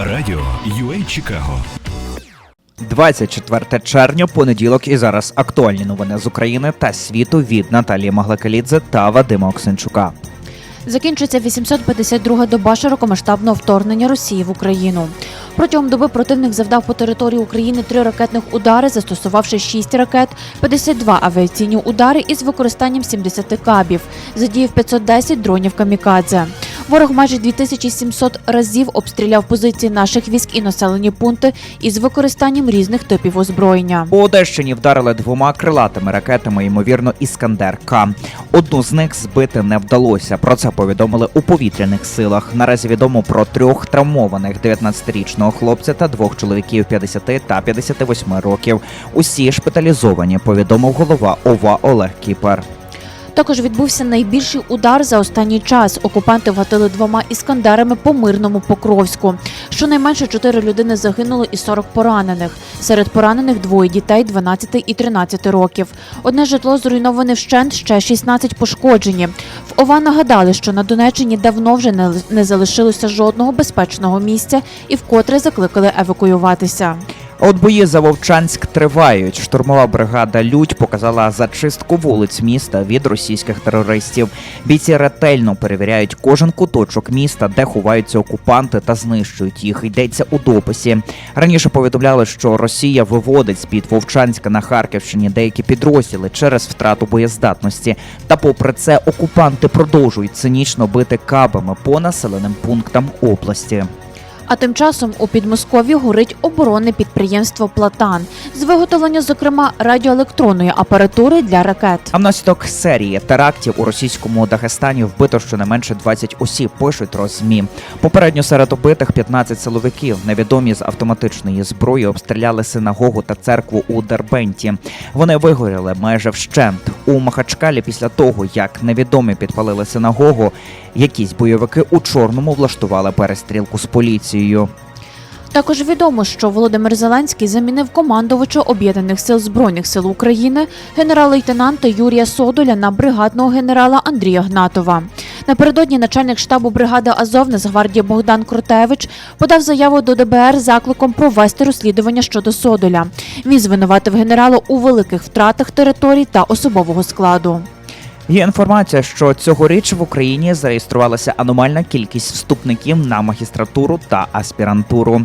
Радіо UA Чикаго 24 червня, понеділок і зараз актуальні новини з України та світу від Наталії Маглакалідзе та Вадима Оксенчука. Закінчується 852-га доба широкомасштабного вторгнення Росії в Україну. Протягом доби противник завдав по території України три ракетних удари, застосувавши 6 ракет, 52 авіаційні удари із використанням 70 кабів, задіяв 510 дронів камікадзе. Ворог майже 2700 разів обстріляв позиції наших військ і населені пункти із використанням різних типів озброєння. У Одещині вдарили двома крилатими ракетами, ймовірно, Іскандер К. Одну з них збити не вдалося. Про це повідомили у повітряних силах. Наразі відомо про трьох травмованих 19-річного хлопця та двох чоловіків 50 та 58 років. Усі шпиталізовані, повідомив голова ОВА Олег Кіпер. Також відбувся найбільший удар за останній час. Окупанти вгатили двома іскандерами по мирному Покровську. Щонайменше 4 людини загинули і 40 поранених. Серед поранених двоє дітей 12 і 13 років. Одне житло зруйноване вщент, ще 16 пошкоджені. В ОВА нагадали, що на Донеччині давно вже не залишилося жодного безпечного місця і вкотре закликали евакуюватися. А От бої за Вовчанськ тривають. Штурмова бригада Людь показала зачистку вулиць міста від російських терористів. Бійці ретельно перевіряють кожен куточок міста, де ховаються окупанти та знищують їх. Йдеться у дописі. Раніше повідомляли, що Росія виводить з під Вовчанська на Харківщині деякі підрозділи через втрату боєздатності. Та попри це окупанти продовжують цинічно бити кабами по населеним пунктам області. А тим часом у Підмосков'ї горить оборонне підприємство Платан з виготовлення, зокрема, радіоелектронної апаратури для ракет. А внаслідок серії терактів у російському Дагестані вбито щонайменше 20 осіб, пишуть розмі. Попередньо серед убитих 15 силовиків. Невідомі з автоматичної зброї обстріляли синагогу та церкву у Дербенті. Вони вигоріли майже вщент. У Махачкалі після того, як невідомі підпалили синагогу, якісь бойовики у чорному влаштували перестрілку з поліцією. Також відомо, що Володимир Зеленський замінив командувача об'єднаних сил збройних сил України генерал-лейтенанта Юрія Содоля на бригадного генерала Андрія Гнатова. Напередодні начальник штабу бригади Азов Нацгвардії Богдан Крутевич подав заяву до ДБР закликом провести розслідування щодо Содоля. Він звинуватив генерала у великих втратах територій та особового складу. Є інформація, що цьогоріч в Україні зареєструвалася аномальна кількість вступників на магістратуру та аспірантуру.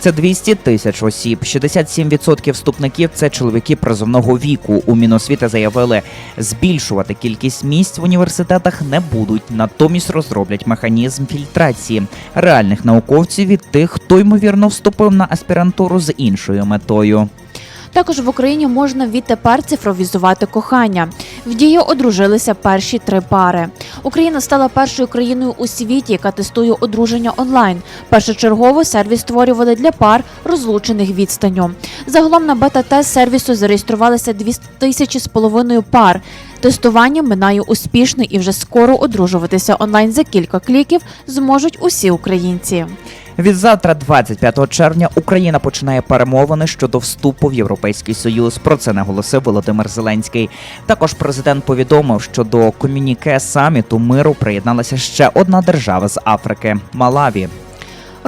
Це 200 тисяч осіб. 67% вступників це чоловіки призовного віку. У Міносвіти заявили, збільшувати кількість місць в університетах не будуть. Натомість розроблять механізм фільтрації реальних науковців від тих, хто ймовірно вступив на аспірантуру з іншою метою. Також в Україні можна відтепер цифровізувати кохання. В дії одружилися перші три пари. Україна стала першою країною у світі, яка тестує одруження онлайн. Першочергово сервіс створювали для пар, розлучених відстанню. Загалом на бета-тест сервісу зареєструвалися 2 тисячі з половиною пар. Тестування минає успішно і вже скоро одружуватися онлайн за кілька кліків зможуть усі українці. Від завтра, 25 червня, Україна починає перемовини щодо вступу в Європейський Союз. Про це наголосив Володимир Зеленський. Також президент повідомив, що до комюніке саміту миру приєдналася ще одна держава з Африки Малаві.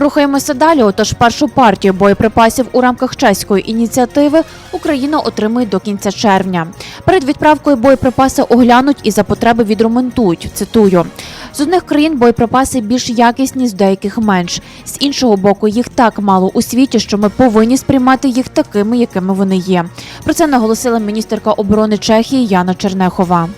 Рухаємося далі. Отож, першу партію боєприпасів у рамках чеської ініціативи Україна отримує до кінця червня. Перед відправкою боєприпаси оглянуть і за потреби відремонтують. Цитую. З одних країн боєприпаси більш якісні, з деяких менш. З іншого боку, їх так мало у світі, що ми повинні сприймати їх такими, якими вони є. Про це наголосила міністерка оборони Чехії Яна Чернехова.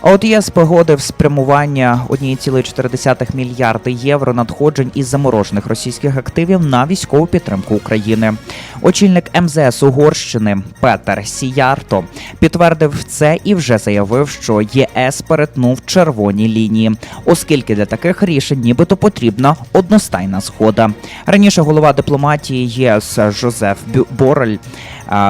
А от ЄС погодив спрямування 1,4 мільярди євро надходжень із заморожених російських активів на військову підтримку України. Очільник МЗС Угорщини Петер Сіярто підтвердив це і вже заявив, що єС перетнув червоні лінії, оскільки для таких рішень нібито потрібна одностайна згода. Раніше голова дипломатії ЄС Жозеф Борель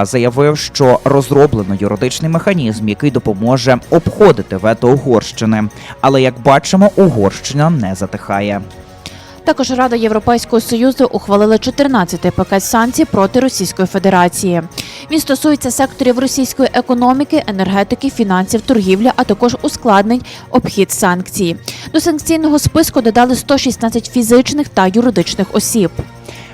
заявив, що розроблено юридичний механізм, який допоможе обходити вето Угорщини. Але як бачимо, Угорщина не затихає. Також Рада Європейського союзу ухвалила 14-й пакет санкцій проти Російської Федерації. Він стосується секторів російської економіки, енергетики, фінансів, торгівлі, а також ускладнень обхід санкцій. До санкційного списку додали 116 фізичних та юридичних осіб.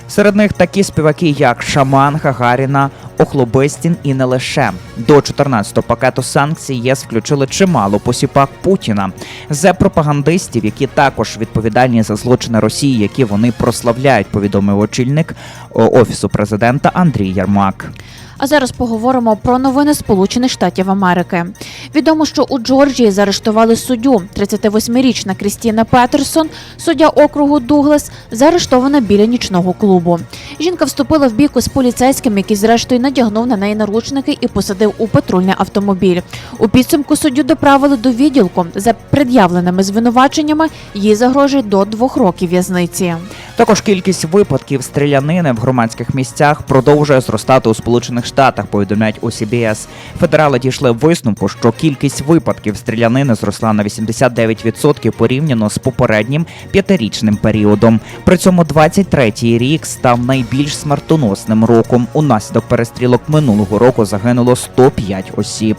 Серед них такі співаки, як Шаман, Гагаріна, Охлобистін і не лише. До 14-го пакету санкцій ЄС включили чимало посіпак Путіна за пропагандистів, які також відповідальні за злочини Росії, які вони прославляють, повідомив очільник офісу президента Андрій Ярмак. А зараз поговоримо про новини Сполучених Штатів Америки. Відомо, що у Джорджії заарештували суддю. 38-річна Крістіна Петерсон, суддя округу Дуглас, заарештована біля нічного клубу. Жінка вступила в бійку з поліцейським, який зрештою надягнув на неї наручники і посадив у патрульний автомобіль. У підсумку суддю доправили до відділку. За пред'явленими звинуваченнями їй загрожує до двох років в'язниці. Також кількість випадків стрілянини в громадських місцях продовжує зростати у Сполучених Штатах. Повідомляють у CBS. Федерали дійшли висновку, що кількість випадків стрілянини зросла на 89% порівняно з попереднім п'ятирічним періодом. При цьому 23-й рік став найбільш смертоносним роком. Унаслідок перестрілок минулого року загинуло 105 осіб.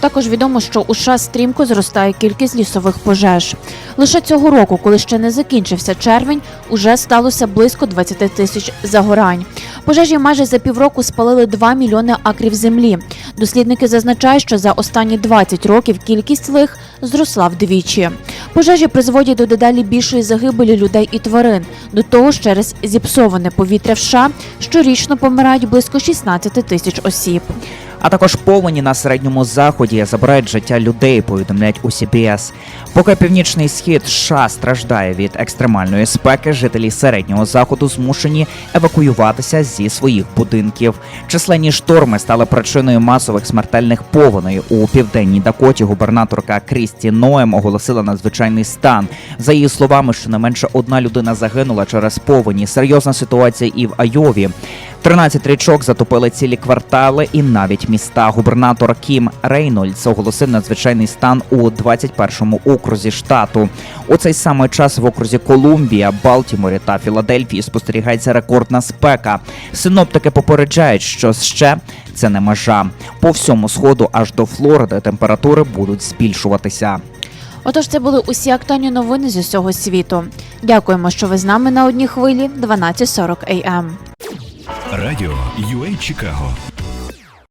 Також відомо, що у США стрімко зростає кількість лісових пожеж. Лише цього року, коли ще не закінчився червень, уже сталося близько 20 тисяч загорань. Пожежі майже за півроку спалили 2 мільйони акрів землі. Дослідники зазначають, що за останні 20 років кількість лих зросла вдвічі. Пожежі призводять до дедалі більшої загибелі людей і тварин. До того ж, через зіпсоване повітря в США щорічно помирають близько 16 тисяч осіб. А також повені на середньому заході забирають життя людей, повідомляють у CBS. Поки північний схід США страждає від екстремальної спеки, жителі середнього заходу змушені евакуюватися зі своїх будинків. Численні шторми стали причиною масових смертельних повеней у південній Дакоті. Губернаторка Крісті Ноем оголосила надзвичайний стан. За її словами, щонайменше одна людина загинула через повені. Серйозна ситуація і в Айові. 13 річок затопили цілі квартали і навіть міста. Губернатор Кім Рейнольдс оголосив надзвичайний стан у 21-му окрузі штату. У цей самий час в окрузі Колумбія, Балтіморі та Філадельфії спостерігається рекордна спека. Синоптики попереджають, що ще це не межа. По всьому сходу аж до Флориди температури будуть збільшуватися. Отож, це були усі актуальні новини з усього світу. Дякуємо, що ви з нами на одній хвилі 12.40 AM. Радіо UA Чикаго